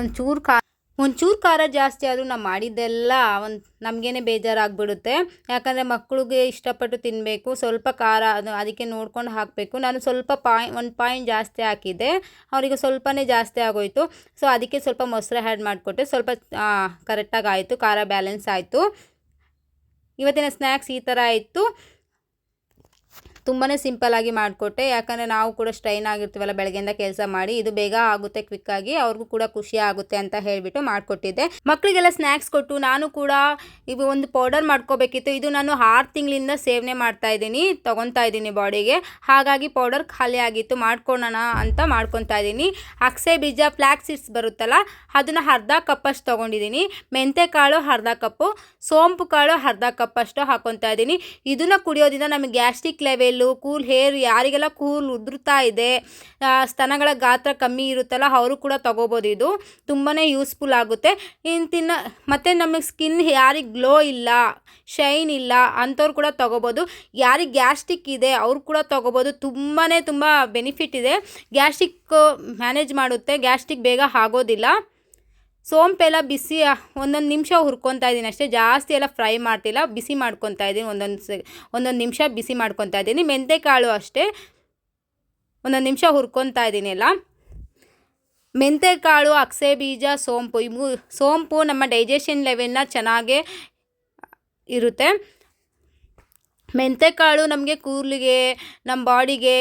ಒಂಚೂರು ಖಾ ಒಂಚೂರು ಖಾರ ಜಾಸ್ತಿ ಆದರೂ ನಾವು ಮಾಡಿದ್ದೆಲ್ಲ ಒಂದು ನಮಗೇನೆ ಬೇಜಾರಾಗ್ಬಿಡುತ್ತೆ. ಯಾಕಂದರೆ ಮಕ್ಕಳಿಗೆ ಇಷ್ಟಪಟ್ಟು ತಿನ್ನಬೇಕು ಸ್ವಲ್ಪ ಖಾರ ಅದು ಅದಕ್ಕೆ ನೋಡ್ಕೊಂಡು ಹಾಕಬೇಕು. ನಾನು ಸ್ವಲ್ಪ ಪಾಯ್, ಒಂದು ಪಾಯಿಂಟ್ ಜಾಸ್ತಿ ಹಾಕಿದ್ದೆ, ಅವರಿಗೆ ಸ್ವಲ್ಪನೇ ಜಾಸ್ತಿ ಆಗೋಯಿತು. ಸೊ, ಅದಕ್ಕೆ ಸ್ವಲ್ಪ ಮೊಸರು ಹ್ಯಾಡ್ ಮಾಡಿಕೊಟ್ಟೆ. ಸ್ವಲ್ಪ ಕರೆಕ್ಟಾಗಿ ಆಯಿತು, ಖಾರ ಬ್ಯಾಲೆನ್ಸ್ ಆಯಿತು. ಇವತ್ತಿನ ಸ್ನ್ಯಾಕ್ಸ್ ಈ ಥರ ಇತ್ತು. ತುಂಬಾ ಸಿಂಪಲ್ಲಾಗಿ ಮಾಡಿಕೊಟ್ಟೆ. ಯಾಕಂದರೆ ನಾವು ಕೂಡ ಸ್ಟ್ರೈನ್ ಆಗಿರ್ತೀವಲ್ಲ ಬೆಳಗ್ಗೆಯಿಂದ ಕೆಲಸ ಮಾಡಿ, ಇದು ಬೇಗ ಆಗುತ್ತೆ ಕ್ವಿಕ್ಕಾಗಿ ಅವ್ರಿಗೂ ಕೂಡ ಖುಷಿ ಆಗುತ್ತೆ ಅಂತ ಹೇಳಿಬಿಟ್ಟು ಮಾಡಿಕೊಟ್ಟಿದ್ದೆ. ಮಕ್ಕಳಿಗೆಲ್ಲ ಸ್ನ್ಯಾಕ್ಸ್ ಕೊಟ್ಟು ನಾನು ಕೂಡ ಇವು ಒಂದು ಪೌಡರ್ ಮಾಡ್ಕೋಬೇಕಿತ್ತು. ಇದು ನಾನು ಆರು ತಿಂಗಳಿಂದ ಸೇವನೆ ಮಾಡ್ತಾ ಇದ್ದೀನಿ ತೊಗೊತಾ ಇದ್ದೀನಿ ಬಾಡಿಗೆ ಹಾಗಾಗಿ ಪೌಡರ್ ಖಾಲಿ ಆಗಿತ್ತು ಮಾಡ್ಕೊಳ್ಳೋಣ ಅಂತ ಮಾಡ್ಕೊತಾ ಇದ್ದೀನಿ. ಅಕ್ಸೆ ಬೀಜ ಫ್ಲ್ಯಾಕ್ ಸೀಡ್ಸ್ ಬರುತ್ತಲ್ಲ, ಅದನ್ನು ಅರ್ಧ ಕಪ್ಪಷ್ಟು ತೊಗೊಂಡಿದ್ದೀನಿ. ಮೆಂತೆ ಕಾಳು ಅರ್ಧ ಕಪ್ಪು ಸೋಂಪು ಕಾಳು ಅರ್ಧ ಕಪ್ಪಷ್ಟು ಹಾಕೊತಾ ಇದ್ದೀನಿ. ಇದನ್ನು ಕುಡಿಯೋದ್ರಿಂದ ನಮಗೆ ಗ್ಯಾಸ್ಟ್ರಿಕ್ ಲೆವೆಲ್ಲು ಕೂಲ್ ಹೇರ್, ಯಾರಿಗೆಲ್ಲ ಕೂಲ್ ಉದುರ್ತಾ ಇದೆ ಸ್ತನಗಳ ಗಾತ್ರ ಕಮ್ಮಿ ಇರುತ್ತಲ್ಲ, ಅವರು ಕೂಡ ತಗೋಬೋದು. ಇದು ತುಂಬಾ ಯೂಸ್ಫುಲ್ ಆಗುತ್ತೆ. ಇನ್ನು ತಿನ್ನ, ಮತ್ತು ನಮಗೆ ಸ್ಕಿನ್ ಯಾರಿಗೆ ಗ್ಲೋ ಇಲ್ಲ ಶೈನ್ ಇಲ್ಲ ಅಂಥವ್ರು ಕೂಡ ತೊಗೋಬೋದು. ಯಾರಿಗೆ ಗ್ಯಾಸ್ಟ್ರಿಕ್ ಇದೆ, ಅವ್ರು ಕೂಡ ತೊಗೋಬೋದು. ತುಂಬಾ ತುಂಬ ಬೆನಿಫಿಟ್ ಇದೆ. ಗ್ಯಾಸ್ಟ್ರಿಕ್ ಮ್ಯಾನೇಜ್ ಮಾಡುತ್ತೆ. ಗ್ಯಾಸ್ಟ್ರಿಕ್ ಬೇಗ ಆಗೋದಿಲ್ಲ. ಸೋಂಪೆಲ್ಲ ಬಿಸಿ ಒಂದೊಂದು ನಿಮಿಷ ಹುರ್ಕೊತಾ ಇದ್ದೀನಿ ಅಷ್ಟೇ. ಜಾಸ್ತಿ ಎಲ್ಲ ಫ್ರೈ ಮಾಡ್ತಿಲ್ಲ, ಬಿಸಿ ಮಾಡ್ಕೊತಾ ಇದ್ದೀನಿ. ಒಂದೊಂದು ಸ, ಒಂದೊಂದು ನಿಮಿಷ ಬಿಸಿ ಮಾಡ್ಕೊತಾ ಇದ್ದೀನಿ. ಮೆಂತೆಕಾಳು ಅಷ್ಟೇ. ಒಂದೊಂದು ನಿಮಿಷ ಹುರ್ಕೊತಾ ಇದ್ದೀನಿ ಎಲ್ಲ. ಮೆಂತೆಕಾಳು, ಅಕ್ಸೆ ಬೀಜ, ಸೋಂಪು ಇವು ಸೋಂಪು ನಮ್ಮ ಡೈಜೆಷನ್ ಲೆವೆಲ್ನ ಚೆನ್ನಾಗೇ, ಇರುತ್ತೆ. ಮೆಂತೆಕಾಳು ನಮಗೆ ಕೂರ್ಲಿಗೆ ನಮ್ಮ ಬಾಡಿಗೆ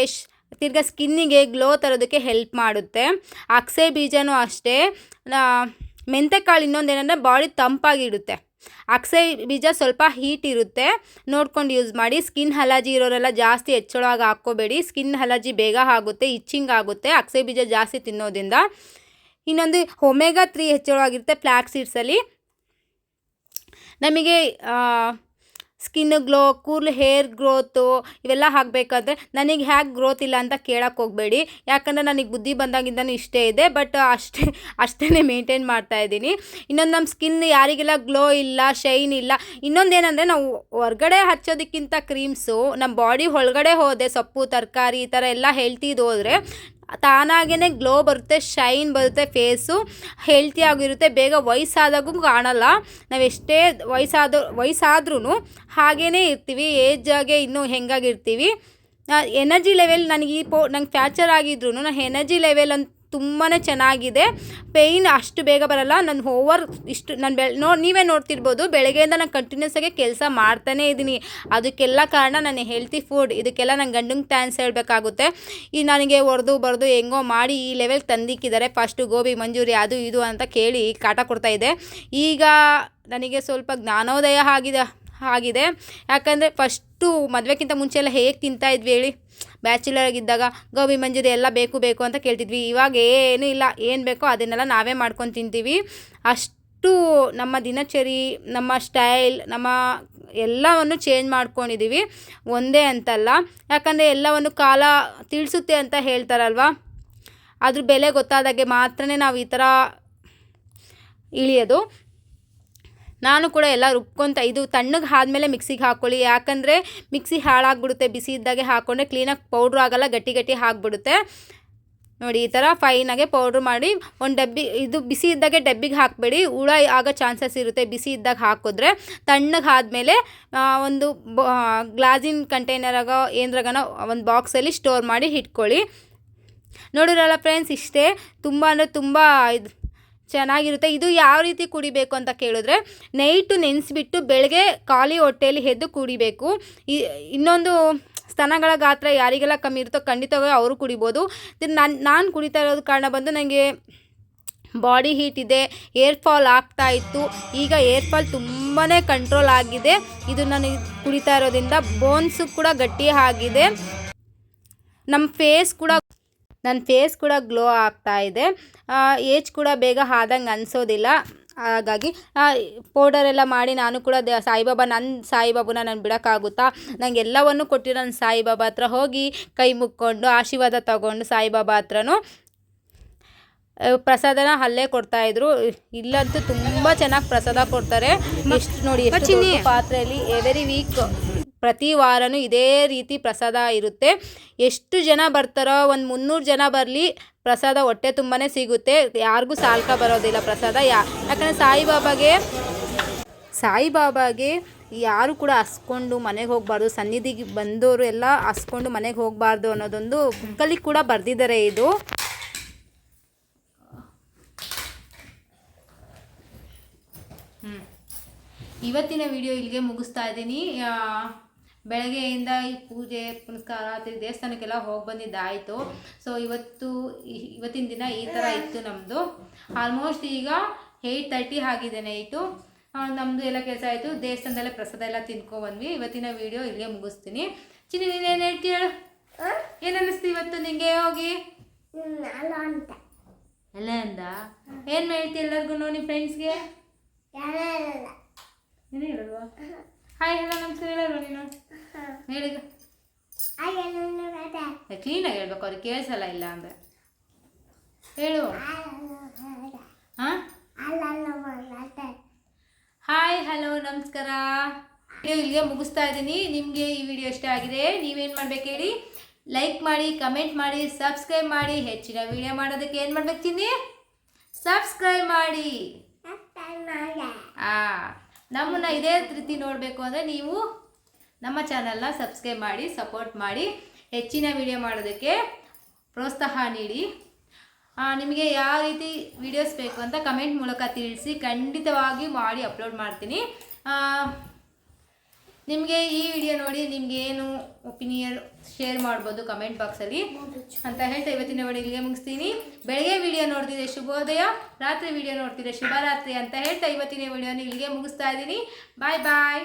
ತಿರ್ಗ ಸ್ಕಿನ್ನಿಗೆ ಗ್ಲೋ ತರೋದಕ್ಕೆ ಹೆಲ್ಪ್ ಮಾಡುತ್ತೆ. ಅಕ್ಸೆ ಬೀಜನೂ ಅಷ್ಟೇ. ಮೆಂತೆಕಾಳು ಇನ್ನೊಂದು ಏನಂದರೆ ಬಾಡಿ ತಂಪಾಗಿಡುತ್ತೆ. ಅಕ್ಸೆ ಬೀಜ ಸ್ವಲ್ಪ ಹೀಟ್ ಇರುತ್ತೆ. ನೋಡ್ಕೊಂಡು ಯೂಸ್ ಮಾಡಿ. ಸ್ಕಿನ್ ಅಲರ್ಜಿ ಇರೋರೆಲ್ಲ ಜಾಸ್ತಿ ಹೆಚ್ಚಳವಾಗಿ ಹಾಕ್ಕೋಬೇಡಿ. ಸ್ಕಿನ್ ಅಲರ್ಜಿ ಬೇಗ ಆಗುತ್ತೆ ಇಚ್ಚಿಂಗ್ ಆಗುತ್ತೆ. ಅಕ್ಸೆ ಬೀಜ ಜಾಸ್ತಿ ತಿನ್ನೋದ್ರಿಂದ. ಇನ್ನೊಂದು ಒಮೆಗಾ ತ್ರೀ ಹೆಚ್ಚಳವಾಗಿರುತ್ತೆ ಫ್ಲ್ಯಾಕ್ ಸೀಡ್ಸಲ್ಲಿ ನಮಗೆ ಸ್ಕಿನ್ ಗ್ಲೋ ಕೂಲ್ ಹೇರ್ ಗ್ರೋತು ಇವೆಲ್ಲ ಹಾಕಬೇಕಾದ್ರೆ ನನಗೆ ಹ್ಯಾಗೆ ಗ್ರೋತ್ ಇಲ್ಲ ಅಂತ ಕೇಳಕ್ಕೆ ಹೋಗಬೇಡಿ. ಯಾಕಂದರೆ ನನಗೆ ಬುದ್ಧಿ ಬಂದಾಗಿಂದನೂ ಇಷ್ಟೇ ಇದೆ ಬಟ್ ಅಷ್ಟೇ ಅಷ್ಟೇ ಮೇಂಟೈನ್ ಮಾಡ್ತಾ ಇದ್ದೀನಿ. ಇನ್ನೊಂದು ನಮ್ಮ ಸ್ಕಿನ್ ಯಾರಿಗೆಲ್ಲ ಗ್ಲೋ ಇಲ್ಲ ಶೈನ್ ಇಲ್ಲ, ಇನ್ನೊಂದೇನೆಂದರೆ ನಾವು ಹೊರಗಡೆ ಹಚ್ಚೋದಕ್ಕಿಂತ ಕ್ರೀಮ್ಸು ನಮ್ಮ ಬಾಡಿ ಒಳಗಡೆ ಹೋದೆ, ಸೊಪ್ಪು, ತರಕಾರಿ ಈ ಥರ ಎಲ್ಲ ಹೆಲ್ತಿದು ಹೋದರೆ ತಾನಾಗೇ ಗ್ಲೋ ಬರುತ್ತೆ ಶೈನ್ ಬರುತ್ತೆ ಫೇಸು ಹೆಲ್ತಿ ಆಗಿರುತ್ತೆ, ಬೇಗ ವಯಸ್ಸಾದಾಗೂ ಕಾಣಲ್ಲ. ನಾವು ಎಷ್ಟೇ ವಯಸ್ಸಾದ ವಯಸ್ಸಾದ್ರೂ ಹಾಗೇ ಇರ್ತೀವಿ ಏಜಾಗೆ ಇನ್ನೂ ಹೆಂಗಾಗಿರ್ತೀವಿ. ಎನರ್ಜಿ ಲೆವೆಲ್ ನನಗೆ ಈ ಪೋ ನಂಗೆ ಫ್ಯಾಚರ್ ಆಗಿದ್ರು ನಾನು ಎನರ್ಜಿ ಲೆವೆಲ್ ಅಂತೂ ತುಂಬಾ ಚೆನ್ನಾಗಿದೆ. ಪೇಯ್ನ್ ಅಷ್ಟು ಬೇಗ ಬರಲ್ಲ. ನನ್ನ ಓವರ್ ಇಷ್ಟು, ನಾನು ಬೆಳ್, ನೋ, ನೀವೇ ನೋಡ್ತಿರ್ಬೋದು, ಬೆಳಗ್ಗೆಯಿಂದ ನಾನು ಕಂಟಿನ್ಯೂಸ್ ಆಗಿ ಕೆಲಸ ಮಾಡ್ತಾನೇ ಇದ್ದೀನಿ ಅದಕ್ಕೆಲ್ಲ ಕಾರಣ ನನ್ನ ಹೆಲ್ತಿ ಫುಡ್ ಇದಕ್ಕೆಲ್ಲ ನನ್ನ ಗಂಡಂಗೆ ಥ್ಯಾಂಕ್ಸ್ ಹೇಳಬೇಕಾಗುತ್ತೆ. ಈ ನನಗೆ ಹೊಡೆದು ಬರೆದು ಹೆಂಗೋ ಮಾಡಿ ಈ ಲೆವೆಲ್ ತಂದಿಕ್ಕಿದ್ದಾರೆ. ಫಸ್ಟು ಗೋಬಿ ಮಂಜೂರಿ, ಅದು ಇದು ಅಂತ ಕೇಳಿ ಕಾಟ ಕೊಡ್ತಾ ಇದೆ. ಈಗ ನನಗೆ ಸ್ವಲ್ಪ ಜ್ಞಾನೋದಯ ಆಗಿದೆ ಆಗಿದೆ. ಯಾಕಂದರೆ ಫಸ್ಟು ಮದುವೆಕ್ಕಿಂತ ಮುಂಚೆ ಎಲ್ಲ ಹೇಗೆ ತಿಂತಾ ಇದ್ವಿ ಹೇಳಿ. ಬ್ಯಾಚುಲರ್ ಆಗಿದ್ದಾಗ ಗೋಬಿ ಮಂಜೂರಿ ಎಲ್ಲ ಬೇಕು ಬೇಕು ಅಂತ ಕೇಳ್ತಿದ್ವಿ. ಇವಾಗ ಏನೂ ಇಲ್ಲ. ಏನು ಬೇಕೋ ಅದನ್ನೆಲ್ಲ ನಾವೇ ಮಾಡ್ಕೊಂಡು ತಿಂತೀವಿ. ಅಷ್ಟು ನಮ್ಮ ದಿನಚರಿ, ನಮ್ಮ ಸ್ಟೈಲ್ ನಮ್ಮ ಎಲ್ಲವನ್ನು ಚೇಂಜ್ ಮಾಡ್ಕೊಂಡಿದ್ದೀವಿ ಒಂದೇ ಅಂತಲ್ಲ. ಯಾಕಂದರೆ ಎಲ್ಲವನ್ನು ಕಾಲ ತಿಳಿಸುತ್ತೆ ಅಂತ ಹೇಳ್ತಾರಲ್ವ? ಅದ್ರ ಬೆಲೆ ಗೊತ್ತಾದಾಗೆ ಮಾತ್ರನೇ ನಾವು ಈ ಥರ ಇಳಿಯೋದು. ನಾನು ಕೂಡ ಎಲ್ಲ ರುಬ್ಕೊತ ಇದು ತಣ್ಣಗೆ ಆದಮೇಲೆ ಮಿಕ್ಸಿಗೆ ಹಾಕ್ಕೊಳ್ಳಿ ಯಾಕಂದರೆ ಮಿಕ್ಸಿ ಹಾಳಾಗ್ಬಿಡುತ್ತೆ, ಬಿಸಿ ಇದ್ದಾಗೆ ಹಾಕ್ಕೊಂಡ್ರೆ ಕ್ಲೀನಾಗಿ ಪೌಡ್ರ್ ಆಗಲ್ಲ, ಗಟ್ಟಿ ಗಟ್ಟಿ ಆಗಿಬಿಡುತ್ತೆ ನೋಡಿ, ಈ ಥರ ಫೈನಾಗೆ ಪೌಡ್ರ್ ಮಾಡಿ ಒಂದು ಡಬ್ಬಿ, ಇದು ಬಿಸಿ ಇದ್ದಾಗೆ ಡಬ್ಬಿಗೆ ಹಾಕಬೇಡಿ. ಹುಳ ಆಗೋ ಚಾನ್ಸಸ್ ಇರುತ್ತೆ ಬಿಸಿ ಇದ್ದಾಗ ಹಾಕಿದ್ರೆ. ತಣ್ಣಗೆ ಆದಮೇಲೆ ಒಂದು ಗ್ಲಾಸಿನ ಕಂಟೈನರಾಗ ಏನ್ರಾಗನ ಒಂದು ಬಾಕ್ಸಲ್ಲಿ ಸ್ಟೋರ್ ಮಾಡಿ ಇಟ್ಕೊಳ್ಳಿ. ನೋಡಿರಲ್ಲ ಫ್ರೆಂಡ್ಸ್, ಇಷ್ಟೇ. ತುಂಬ ಅಂದರೆ ತುಂಬ ಇದು ಚೆನ್ನಾಗಿರುತ್ತೆ. ಇದು ಯಾವ ರೀತಿ ಕುಡಿಬೇಕು ಅಂತ ಕೇಳಿದ್ರೆ, ನೈಟು ನೆನೆಸಿಬಿಟ್ಟು ಬೆಳಗ್ಗೆ ಖಾಲಿ ಹೊಟ್ಟೆಯಲ್ಲಿ ಎದ್ದು ಕುಡಿಬೇಕು. ಇನ್ನೊಂದು ಸ್ತನಗಳ ಗಾತ್ರ ಯಾರಿಗೆಲ್ಲ ಕಮ್ಮಿ ಇರುತ್ತೋ ಖಂಡಿತವಾಗಿ ಅವರು ಕುಡಿಬೋದು. ನಾನು ನಾನು ಕುಡಿತಾ ಇರೋದು ಕಾರಣ ಬಂದು ನನಗೆ ಬಾಡಿ ಹೀಟ್ ಇದೆ, ಏರ್ ಫಾಲ್ ಆಗ್ತಾ ಇತ್ತು. ಈಗ ಏರ್ ಫಾಲ್ ತುಂಬಾ ಕಂಟ್ರೋಲ್ ಆಗಿದೆ. ಇದು ನಾನು ಕುಡಿತಾ ಇರೋದ್ರಿಂದ ಬೋನ್ಸು ಕೂಡ ಗಟ್ಟಿ ಆಗಿದೆ ನಮ್ಮ ಫೇಸ್ ಕೂಡ ನನ್ನ ಫೇಸ್ ಕೂಡ ಗ್ಲೋ ಆಗ್ತಾ ಇದೆ. ಏಜ್ ಕೂಡ ಬೇಗ ಆದಂಗೆ ಅನಿಸೋದಿಲ್ಲ. ಹಾಗಾಗಿ ಪೌಡರ್ ಎಲ್ಲ ಮಾಡಿ ನಾನು ಕೂಡ ದ ಸಾಯಿಬಾಬಾ ನನ್ನ ಸಾಯಿಬಾಬನ ನಾನು ಬಿಡೋಕ್ಕಾಗುತ್ತಾ? ನನಗೆ ಎಲ್ಲವನ್ನು ಕೊಟ್ಟಿರೋ ನನ್ನ ಸಾಯಿಬಾಬಾ ಹತ್ರ ಹೋಗಿ ಕೈ ಮುಕ್ಕೊಂಡು ಆಶೀರ್ವಾದ ತಗೊಂಡು ಸಾಯಿಬಾಬಾ ಹತ್ರನೂ ಪ್ರಸಾದನ ಅಲ್ಲೇ ಕೊಡ್ತಾಯಿದ್ರು ಇಲ್ಲಂತೂ ತುಂಬ ಚೆನ್ನಾಗಿ ಪ್ರಸಾದ ಕೊಡ್ತಾರೆ. ಎಷ್ಟು ನೋಡಿ ಪಾತ್ರೆಯಲ್ಲಿ ಎವೆರಿ ವೀಕ್ ಪ್ರತಿ ವಾರನೂ ಇದೇ ರೀತಿ ಪ್ರಸಾದ ಇರುತ್ತೆ. ಎಷ್ಟು ಜನ ಬರ್ತಾರೋ, ಒಂದು ಮುನ್ನೂರು ಜನ ಬರಲಿ, ಪ್ರಸಾದ ಹೊಟ್ಟೆ ತುಂಬಾ ಸಿಗುತ್ತೆ. ಯಾರಿಗೂ ಸಾಲ್ಕ ಬರೋದಿಲ್ಲ ಪ್ರಸಾದ. ಯಾ, ಯಾಕಂದರೆ ಸಾಯಿಬಾಬಾಗೆ ಸಾಯಿಬಾಬಾಗೆ ಯಾರು ಕೂಡ ಹಸ್ಕೊಂಡು ಮನೆಗೆ ಹೋಗಬಾರ್ದು. ಸನ್ನಿಧಿಗೆ ಬಂದವರು ಎಲ್ಲ ಹಸ್ಕೊಂಡು ಮನೆಗೆ ಹೋಗಬಾರ್ದು ಅನ್ನೋದೊಂದು ಬುಕ್ಕಲ್ಲಿ ಕೂಡ ಬರೆದಿದ್ದಾರೆ ಇದು. ಇವತ್ತಿನ ವಿಡಿಯೋ ಇಲ್ಲಿಗೆ ಮುಗಿಸ್ತಾ ಇದ್ದೀನಿ. ಬೆಳಗ್ಗೆಯಿಂದ ಈ ಪೂಜೆ ಪುನಸ್ಕಾರ ರಾತ್ರಿ ದೇವಸ್ಥಾನಕ್ಕೆಲ್ಲ ಹೋಗಿ ಬಂದಿದ್ದಾಯಿತು. ಸೊ ಇವತ್ತು ಇವತ್ತಿನ ದಿನ ಈ ಥರ ಇತ್ತು ನಮ್ಮದು ಆಲ್ಮೋಸ್ಟ್ ಈಗ ಏಯ್ಟ್ ತರ್ಟಿ ಆಗಿದೆ ನೈಟು. ನಮ್ಮದು ಎಲ್ಲ ಕೆಲಸ ಆಯಿತು. ದೇವಸ್ಥಾನದಲ್ಲೇ ಪ್ರಸಾದ ಎಲ್ಲ ತಿನ್ಕೊಬಂದ್ವಿ ಇವತ್ತಿನ ವಿಡಿಯೋ ಇಲ್ಲಿಗೆ ಮುಗಿಸ್ತೀನಿ. ಚಿನ್ನಿ ನೀನೇನು ಹೇಳ್ತೀಯ? ಹೇಳು ಏನು ಅನ್ನಿಸ್ತು ಇವತ್ತು ನಿಂಗೆ ಹೋಗಿ? ಎಲ್ಲ ಅಂದ? ಏನು ಹೇಳ್ತಿ ಎಲ್ಲರಿಗೂ ನಿಮ್ಮ ಫ್ರೆಂಡ್ಸ್ಗೆ ಹೇಳಲ್ವಾ? ಹಾಯ್ ಹಲೋ ನಮಸ್ಕಾರ ಎಲ್ಲರೂ ನೀನು? ಬೇಡ ಕ್ಲೀನಾಗಿ ಹೇಳ್ಬೇಕು ಅವ್ರಿಗೆ ಕೇಳಿಸಲ್ಲ ಇಲ್ಲ ಅಂದರೆ ಹೇಳು. ಹಾಂ ಹಾಯ್ ಹಲೋ ನಮಸ್ಕಾರ. ವಿಡಿಯೋ ಇಲ್ಲಿಗೆ ಮುಗಿಸ್ತಾ ಇದ್ದೀನಿ. ನಿಮಗೆ ಈ ವಿಡಿಯೋ ಇಷ್ಟ ಆಗಿದೆ ನೀವೇನು ಮಾಡ್ಬೇಕು ಹೇಳಿ? ಲೈಕ್ ಮಾಡಿ ಕಮೆಂಟ್ ಮಾಡಿ ಸಬ್ಸ್ಕ್ರೈಬ್ ಮಾಡಿ. ಹೆಚ್ಚಿನ ವಿಡಿಯೋ ಮಾಡೋದಕ್ಕೆ ಏನು ಮಾಡ್ಬೇಕು ತಿನ್ನಿ ಸಬ್ಸ್ಕ್ರೈಬ್ ಮಾಡಿ. ಹಾಂ ನಮ್ಮನ್ನು ಇದೇ ರೀತಿ ನೋಡಬೇಕು ಅಂದರೆ ನೀವು ನಮ್ಮ ಚಾನಲ್ನ ಸಬ್ಸ್ಕ್ರೈಬ್ ಮಾಡಿ, ಸಪೋರ್ಟ್ ಮಾಡಿ, ಹೆಚ್ಚಿನ ವಿಡಿಯೋ ಮಾಡೋದಕ್ಕೆ ಪ್ರೋತ್ಸಾಹ ನೀಡಿ. ನಿಮಗೆ ಯಾವ ರೀತಿ ವಿಡಿಯೋಸ್ ಬೇಕು ಅಂತ ಕಮೆಂಟ್ ಮೂಲಕ ತಿಳಿಸಿ ಖಂಡಿತವಾಗಿ ಮಾಡಿ ಅಪ್ಲೋಡ್ ಮಾಡ್ತೀನಿ. ನಿಮಗೆ ಈ ವಿಡಿಯೋ ನೋಡಿ ನಿಮ್ಗೆ ಏನು ಒಪಿನಿಯನ್ ಶೇರ್ ಮಾಡ್ಬೋದು ಕಮೆಂಟ್ ಬಾಕ್ಸಲ್ಲಿ ಅಂತ ಹೇಳ್ತಾ ಇವತ್ತಿನ ವಿಡಿಯೋ ಇಲ್ಲಿಗೆ ಮುಗಿಸ್ತೀನಿ. ಬೆಳಗ್ಗೆ ವಿಡಿಯೋ ನೋಡ್ತಿದ್ದೆ ಶುಭೋದಯ, ರಾತ್ರಿ ವಿಡಿಯೋ ನೋಡ್ತಿದ್ದೆ ಶುಭರಾತ್ರಿ ಅಂತ ಹೇಳ್ತಾ ಇವತ್ತಿನ ವಿಡಿಯೋನ ಇಲ್ಲಿಗೆ ಮುಗಿಸ್ತಾ ಇದ್ದೀನಿ. ಬಾಯ್ ಬಾಯ್